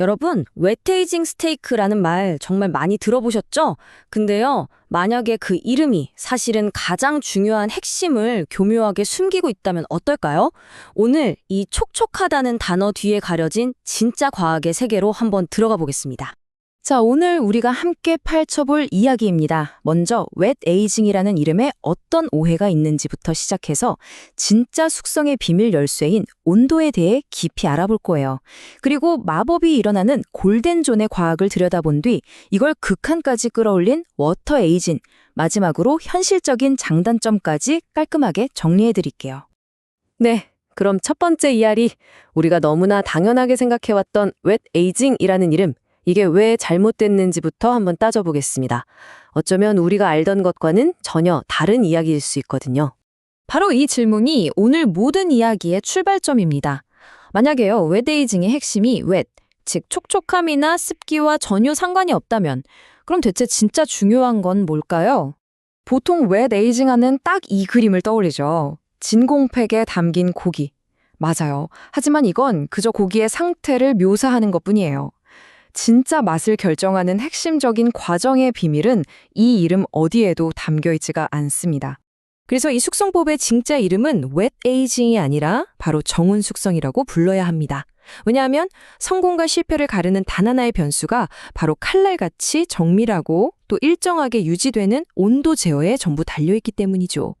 여러분, 웨테이징 스테이크라는 말 정말 많이 들어보셨죠? 근데요, 만약에 그 이름이 사실은 가장 중요한 핵심을 교묘하게 숨기고 있다면 어떨까요? 오늘 이 촉촉하다는 단어 뒤에 가려진 진짜 과학의 세계로 한번 들어가 보겠습니다. 자, 오늘 우리가 함께 파헤쳐볼 이야기입니다. 먼저 웻 에이징이라는 이름에 어떤 오해가 있는지부터 시작해서 진짜 숙성의 비밀 열쇠인 온도에 대해 깊이 알아볼 거예요. 그리고 마법이 일어나는 골든존의 과학을 들여다본 뒤 이걸 극한까지 끌어올린 워터 에이징, 마지막으로 현실적인 장단점까지 깔끔하게 정리해 드릴게요. 네, 그럼 첫 번째 이야기. 우리가 너무나 당연하게 생각해왔던 웻 에이징이라는 이름. 이게 왜 잘못됐는지부터 한번 따져보겠습니다. 어쩌면 우리가 알던 것과는 전혀 다른 이야기일 수 있거든요. 바로 이 질문이 오늘 모든 이야기의 출발점입니다. 만약에요, 웨데이징의 핵심이 웻, 즉 촉촉함이나 습기와 전혀 상관이 없다면 그럼 대체 진짜 중요한 건 뭘까요? 보통 웨데이징 하는 딱 이 그림을 떠올리죠. 진공팩에 담긴 고기. 맞아요. 하지만 이건 그저 고기의 상태를 묘사하는 것 뿐이에요. 진짜 맛을 결정하는 핵심적인 과정의 비밀은 이 이름 어디에도 담겨 있지가 않습니다. 그래서 이 숙성법의 진짜 이름은 웻 에이징이 아니라 바로 정운 숙성이라고 불러야 합니다. 왜냐하면 성공과 실패를 가르는 단 하나의 변수가 바로 칼날같이 정밀하고 또 일정하게 유지되는 온도 제어에 전부 달려있기 때문이죠.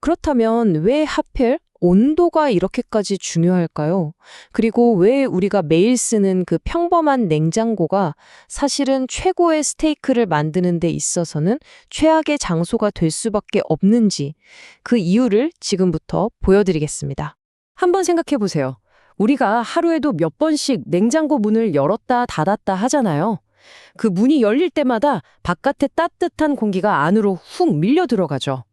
그렇다면 왜 하필 온도가 이렇게까지 중요할까요? 그리고 왜 우리가 매일 쓰는 그 평범한 냉장고가 사실은 최고의 스테이크를 만드는 데 있어서는 최악의 장소가 될 수밖에 없는지 그 이유를 지금부터 보여드리겠습니다. 한번 생각해 보세요. 우리가 하루에도 몇 번씩 냉장고 문을 열었다 닫았다 하잖아요. 그 문이 열릴 때마다 바깥에 따뜻한 공기가 안으로 훅 밀려 들어가죠.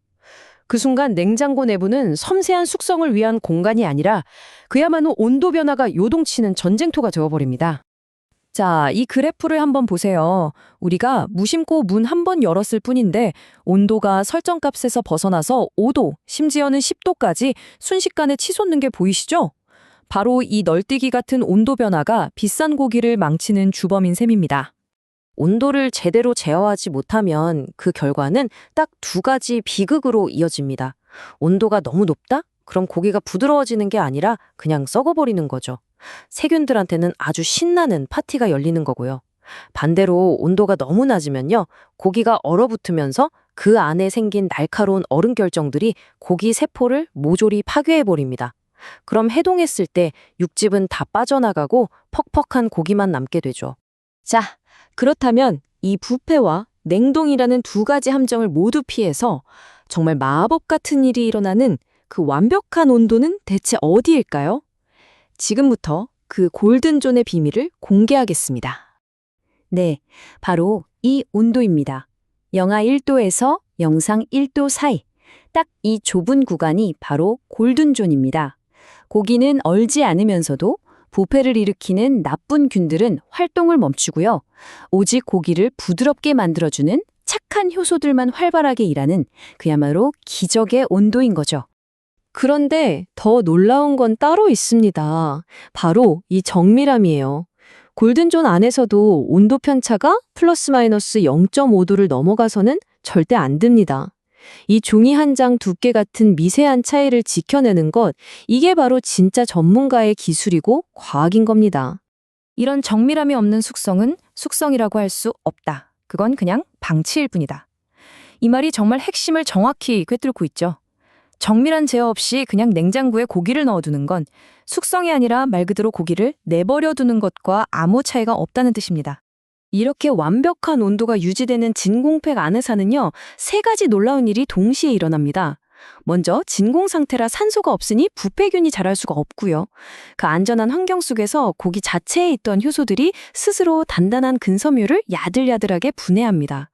그 순간 냉장고 내부는 섬세한 숙성을 위한 공간이 아니라 그야말로 온도 변화가 요동치는 전쟁터가 되어버립니다. 자, 이 그래프를 한번 보세요. 우리가 무심코 문 한 번 열었을 뿐인데 온도가 설정값에서 벗어나서 5도, 심지어는 10도까지 순식간에 치솟는 게 보이시죠? 바로 이 널뛰기 같은 온도 변화가 비싼 고기를 망치는 주범인 셈입니다. 온도를 제대로 제어하지 못하면 그 결과는 딱 두 가지 비극으로 이어집니다. 온도가 너무 높다? 그럼 고기가 부드러워지는 게 아니라 그냥 썩어버리는 거죠. 세균들한테는 아주 신나는 파티가 열리는 거고요. 반대로 온도가 너무 낮으면요. 고기가 얼어붙으면서 그 안에 생긴 날카로운 얼음 결정들이 고기 세포를 모조리 파괴해버립니다. 그럼 해동했을 때 육즙은 다 빠져나가고 퍽퍽한 고기만 남게 되죠. 자, 그렇다면 이 부패와 냉동이라는 두 가지 함정을 모두 피해서 정말 마법 같은 일이 일어나는 그 완벽한 온도는 대체 어디일까요? 지금부터 그 골든존의 비밀을 공개하겠습니다. 네, 바로 이 온도입니다. 영하 1도에서 영상 1도 사이. 딱 이 좁은 구간이 바로 골든존입니다. 고기는 얼지 않으면서도 부패를 일으키는 나쁜 균들은 활동을 멈추고요. 오직 고기를 부드럽게 만들어주는 착한 효소들만 활발하게 일하는 그야말로 기적의 온도인 거죠. 그런데 더 놀라운 건 따로 있습니다. 바로 이 정밀함이에요. 골든존 안에서도 온도 편차가 플러스 마이너스 0.5도를 넘어가서는 절대 안 됩니다. 이 종이 한 장 두께 같은 미세한 차이를 지켜내는 것, 이게 바로 진짜 전문가의 기술이고 과학인 겁니다. 이런 정밀함이 없는 숙성은 숙성이라고 할 수 없다. 그건 그냥 방치일 뿐이다. 이 말이 정말 핵심을 정확히 꿰뚫고 있죠. 정밀한 제어 없이 그냥 냉장고에 고기를 넣어두는 건 숙성이 아니라 말 그대로 고기를 내버려 두는 것과 아무 차이가 없다는 뜻입니다. 이렇게 완벽한 온도가 유지되는 진공팩 안에서는요, 세 가지 놀라운 일이 동시에 일어납니다. 먼저 진공 상태라 산소가 없으니 부패균이 자랄 수가 없고요. 그 안전한 환경 속에서 고기 자체에 있던 효소들이 스스로 단단한 근섬유를 야들야들하게 분해합니다.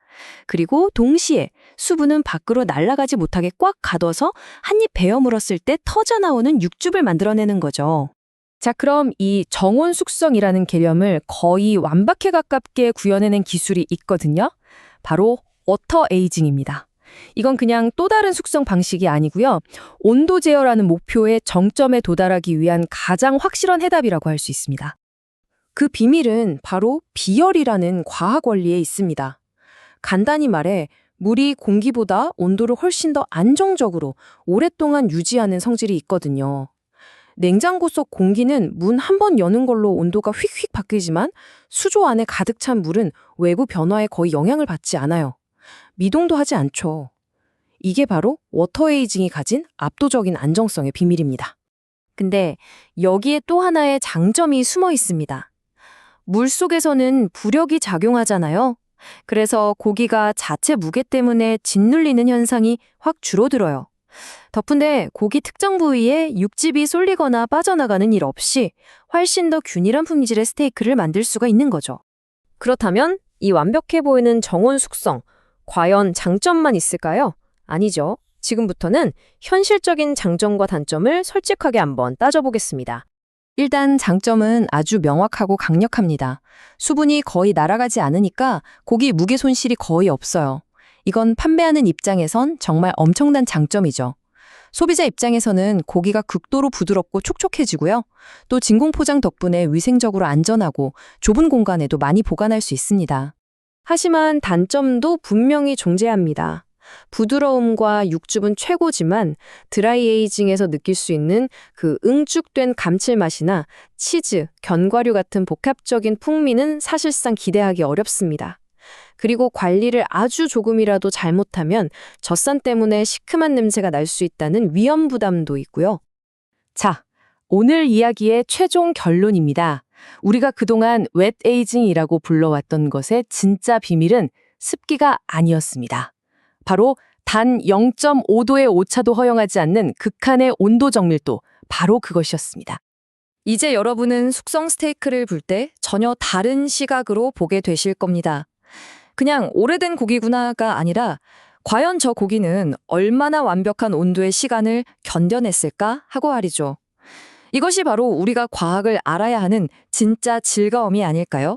그리고 동시에 수분은 밖으로 날아가지 못하게 꽉 가둬서 한 입 베어 물었을 때 터져 나오는 육즙을 만들어내는 거죠. 자, 그럼 이 정원 숙성이라는 개념을 거의 완벽에 가깝게 구현해낸 기술이 있거든요. 바로 워터 에이징입니다. 이건 그냥 또 다른 숙성 방식이 아니고요. 온도 제어라는 목표의 정점에 도달하기 위한 가장 확실한 해답이라고 할 수 있습니다. 그 비밀은 바로 비열이라는 과학 원리에 있습니다. 간단히 말해 물이 공기보다 온도를 훨씬 더 안정적으로 오랫동안 유지하는 성질이 있거든요. 냉장고 속 공기는 문 한 번 여는 걸로 온도가 휙휙 바뀌지만 수조 안에 가득 찬 물은 외부 변화에 거의 영향을 받지 않아요. 미동도 하지 않죠. 이게 바로 워터에이징이 가진 압도적인 안정성의 비밀입니다. 근데 여기에 또 하나의 장점이 숨어 있습니다. 물 속에서는 부력이 작용하잖아요. 그래서 고기가 자체 무게 때문에 짓눌리는 현상이 확 줄어들어요. 덕분에 고기 특정 부위에 육즙이 쏠리거나 빠져나가는 일 없이 훨씬 더 균일한 품질의 스테이크를 만들 수가 있는 거죠. 그렇다면 이 완벽해 보이는 정원 숙성, 과연 장점만 있을까요? 아니죠. 지금부터는 현실적인 장점과 단점을 솔직하게 한번 따져보겠습니다. 일단 장점은 아주 명확하고 강력합니다. 수분이 거의 날아가지 않으니까 고기 무게 손실이 거의 없어요. 이건 판매하는 입장에선 정말 엄청난 장점이죠. 소비자 입장에서는 고기가 극도로 부드럽고 촉촉해지고요. 또 진공 포장 덕분에 위생적으로 안전하고 좁은 공간에도 많이 보관할 수 있습니다. 하지만 단점도 분명히 존재합니다. 부드러움과 육즙은 최고지만 드라이 에이징에서 느낄 수 있는 그 응축된 감칠맛이나 치즈, 견과류 같은 복합적인 풍미는 사실상 기대하기 어렵습니다. 그리고 관리를 아주 조금이라도 잘못하면 젖산 때문에 시큼한 냄새가 날 수 있다는 위험 부담도 있고요. 자, 오늘 이야기의 최종 결론입니다. 우리가 그동안 웻 에이징이라고 불러왔던 것의 진짜 비밀은 습기가 아니었습니다. 바로 단 0.5도의 오차도 허용하지 않는 극한의 온도 정밀도 바로 그것이었습니다. 이제 여러분은 숙성 스테이크를 볼 때 전혀 다른 시각으로 보게 되실 겁니다. 그냥 오래된 고기구나가 아니라 과연 저 고기는 얼마나 완벽한 온도의 시간을 견뎌냈을까 하고 말이죠. 이것이 바로 우리가 과학을 알아야 하는 진짜 즐거움이 아닐까요?